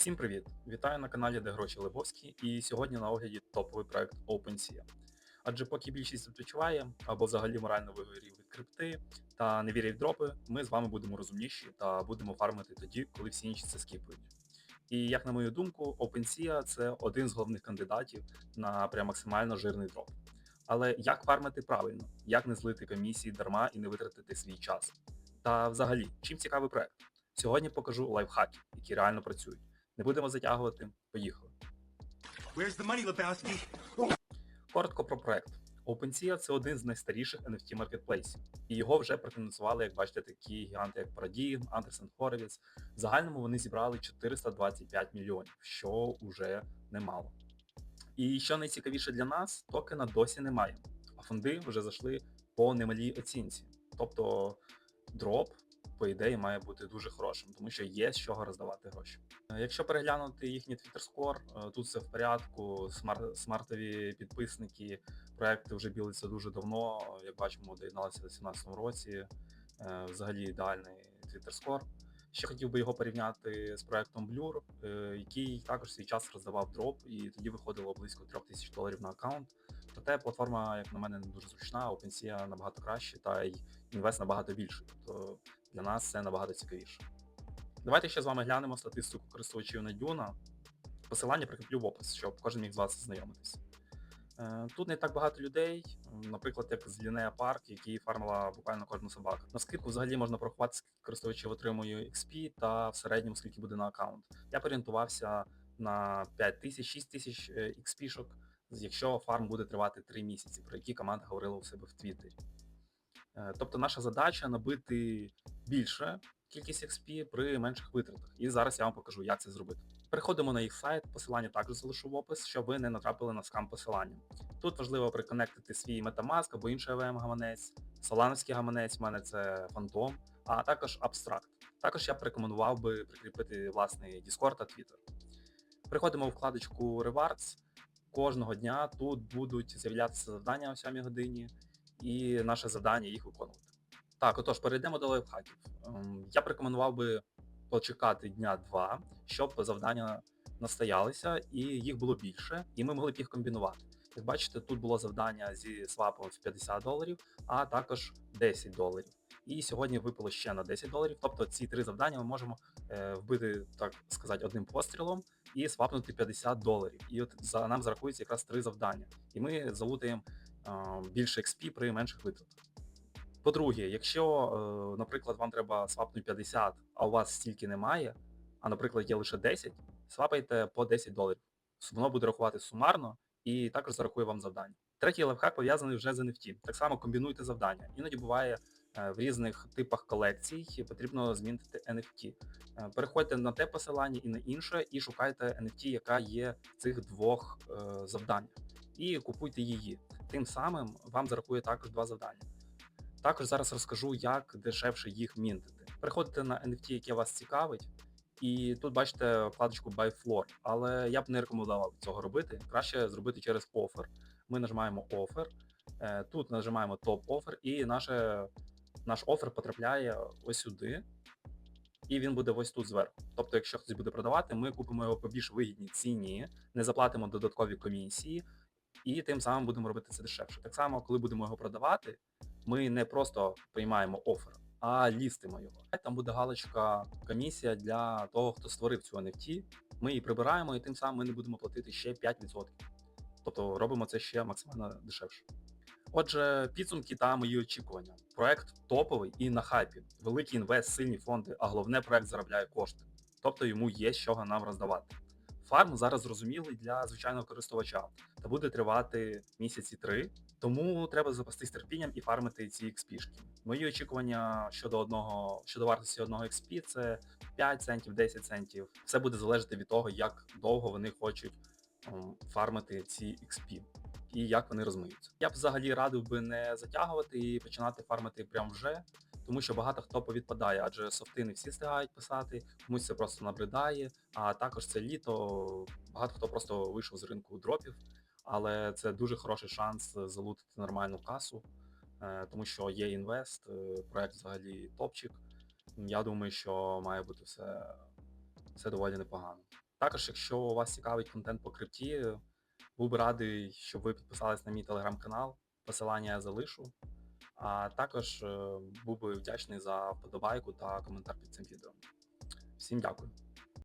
Всім привіт! Вітаю на каналі Де Гроші Лебовські, і сьогодні на огляді топовий проект OpenSea. Адже поки більшість відпочиває або взагалі морально вигорів від крипти та не вірять в дропи, ми з вами будемо розумніші та будемо фармити тоді, коли всі інші це скіпують. І як на мою думку, OpenSea це один з головних кандидатів на прям максимально жирний дроп. Але як фармити правильно, як не злити комісії дарма і не витратити свій час? Та взагалі, чим цікавий проект? Сьогодні покажу лайфхаки, які реально працюють. Не будемо затягувати. Поїхали. Where's the money, Lebowski? Коротко про проект. OpenSea це один з найстаріших NFT маркетплейсів, і його вже профінансували, як бачите, такі гіганти, як Paradigm, Anderson Horowitz. В загальному вони зібрали 425 мільйонів, що уже немало. І що найцікавіше для нас, токена досі немає, а фонди вже зайшли по немалій оцінці. Тобто дроп, по ідеї, має бути дуже хорошим, тому що є з чого роздавати гроші. Е, Якщо переглянути їхній Twitter Score, е, тут все в порядку. Смар- смартові підписники, проекти вже білиться дуже давно. Як бачимо, доєдналися у 2017 році. Е, Взагалі ідеальний Twitter Score. Ще хотів би його порівняти з проектом Blur, який також свій час роздавав дроп, і тоді виходило близько 3 тисяч доларів на аккаунт. Проте платформа, як на мене, не дуже зручна, OpenSea набагато краще, та й інвест набагато більший. Тобто для нас це набагато цікавіше. Давайте ще з вами глянемо статистику користувачів на Дюна. Посилання прикріплю в опис, щоб кожен міг з вас знайомитись. Е, Тут не так багато людей, наприклад, як з Лінея Парк, який фармила буквально кожну собаку. На скидку взагалі можна порахувати, скільки користувачів отримує XP та в середньому скільки буде на аккаунт. Я орієнтувався на 5 тисяч, 6 тисяч е, XP-шок, якщо фарм буде тривати 3 місяці, про які команда говорила у себе в Твіттері. Е, Тобто наша задача набити більше кількість XP при менших витратах. І зараз я вам покажу, як це зробити. Переходимо на їх сайт, посилання також залишу в опис, щоб ви не натрапили на скам посилання. Тут важливо приконектити свій Metamask або інший AVM гаманець, Solanoський гаманець, в мене це Phantom, а також Abstract. Також я б рекомендував би прикріпити власний Discord та Twitter. Переходимо у вкладочку Rewards. Кожного дня тут будуть з'являтися завдання о 7 годині, і наше завдання їх виконувати. Так, отож, перейдемо до лайфхаків. Ем, Я б рекомендував би почекати дня два, щоб завдання настоялися, і їх було більше, і ми могли б їх комбінувати. Як бачите, тут було завдання зі свапом в 50 доларів, а також 10 доларів. І сьогодні випало ще на 10 доларів. Тобто ці три завдання ми можемо е, вбити, так сказати, одним пострілом і свапнути 50 доларів. І от за нам зарахується якраз три завдання. І ми залутаємо більше XP при менших витратах. По-друге, якщо, е, наприклад, вам треба свапнути 50, а у вас стільки немає, а, наприклад, є лише 10, свапайте по 10 доларів. Воно буде рахувати сумарно і також зарахує вам завдання. Третій лайфхак пов'язаний вже з NFT. Так само комбінуйте завдання. Іноді буває е, в різних типах колекцій потрібно змінити NFT. Е, Переходьте на те посилання і на інше, і шукайте NFT, яка є в цих двох завданнях. І купуйте її. Тим самим вам зарахує також два завдання. Також зараз розкажу, як дешевше їх мінтити. Переходите на NFT, яке вас цікавить, і тут бачите вкладочку Buy Floor, але я б не рекомендував цього робити. Краще зробити через Offer. Ми нажимаємо Offer, е, тут нажимаємо Top Offer, і наше, наш офер потрапляє ось сюди, і він буде ось тут зверху. Тобто, якщо хтось буде продавати, ми купимо його по більш вигідній ціні, не заплатимо додаткові комісії, і тим самим будемо робити це дешевше. Так само, коли будемо його продавати, ми не просто приймаємо офер, а лістимо його. Там буде галочка комісія для того, хто створив цю NFT. Ми її прибираємо, і тим самим ми не будемо платити ще 5%. Тобто робимо це ще максимально дешевше. Отже, підсумки та мої очікування. Проект топовий і на хайпі. Великий інвест, сильні фонди, а головне проект заробляє кошти. Тобто йому є чого нам роздавати. Фарм зараз зрозумілий для звичайного користувача та буде тривати місяці три, тому треба запастись терпінням і фармити ці XP-шки. Мої очікування щодо одного щодо вартості одного XP це 5 центів, 10 центів. Все буде залежати від того, як довго вони хочуть ем, фармити ці XP і як вони розмиються. Я б взагалі радив би не затягувати і починати фармити прямо вже, тому що багато хто повідпадає, адже софти не всі встигають писати, комусь це просто набридає. А також це літо багато хто просто вийшов з ринку дропів, але це дуже хороший шанс залутити нормальну касу, е, тому що є інвест, е, проект взагалі топчик. Я думаю, що має бути все, все доволі непогано. Також, якщо вас цікавить контент по крипті, був би радий, щоб ви підписались на мій телеграм-канал. Посилання я залишу. А також е, був би вдячний за вподобайку та коментар під цим відео. Всім дякую.